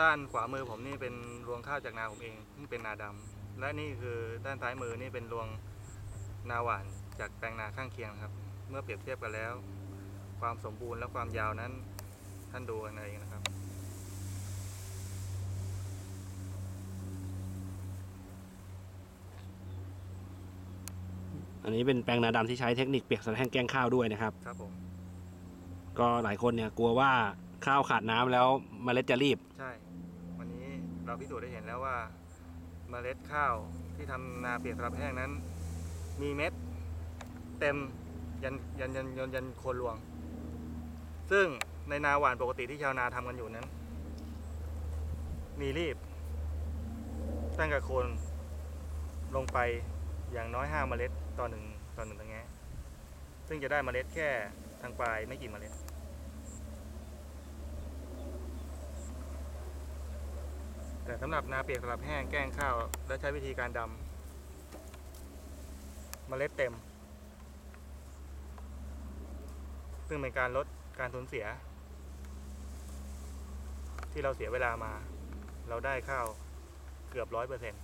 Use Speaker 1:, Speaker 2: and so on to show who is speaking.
Speaker 1: ด้านขวามือผมนี่เป็นรวงข้าวจากนาผมเองซึ่งเป็นนาดำและนี่คือด้านซ้ายมือนี่เป็นรวงนาหวานจากแปลงนาข้างเคียงครับ เมื่อเปรียบเทียบกันแล้ว ความสมบูรณ์และความยาวนั้นท่านดูกันเองนะครับ
Speaker 2: อันนี้เป็นแปลงนาดำที่ใช้เทคนิคเปียกสะแห้งแกล้งข้าวด้วยนะครับ
Speaker 1: ครับผม
Speaker 2: ก็หลายคนเนี่ยกลัวว่าข้าวขาดน้ำแล้วเมล็ดจะรีบ
Speaker 1: ใช่วันนี้ เราพิสูจน์ได้เห็นแล้วว่าเมล็ดข้าวที่ทำนาเปียกสลับแห้งนั้น มีเม็ดเต็มยันยันยันยันยันโคนรวง ซึ่งในนาหวานปกติที่ชาวนาทำกันอยู่นั้น มีรีบ ตั้งแต่โคนลงไปอย่างน้อยห้าเมล็ดต่อหนึ่งต่อหนึ่งตะแงะซึ่งจะได้เมล็ดแค่ทางปลายไม่กี่เมล็ด แต่สำหรับนาเปียกสำหรับแห้งแกล้งข้าว และใช้วิธีการดำเมล็ดเต็ม ซึ่งเป็นการลดการสูญเสีย ที่เราเสียเวลามา เราได้ข้าวเกือบร้อยเปอร์เซ็นต์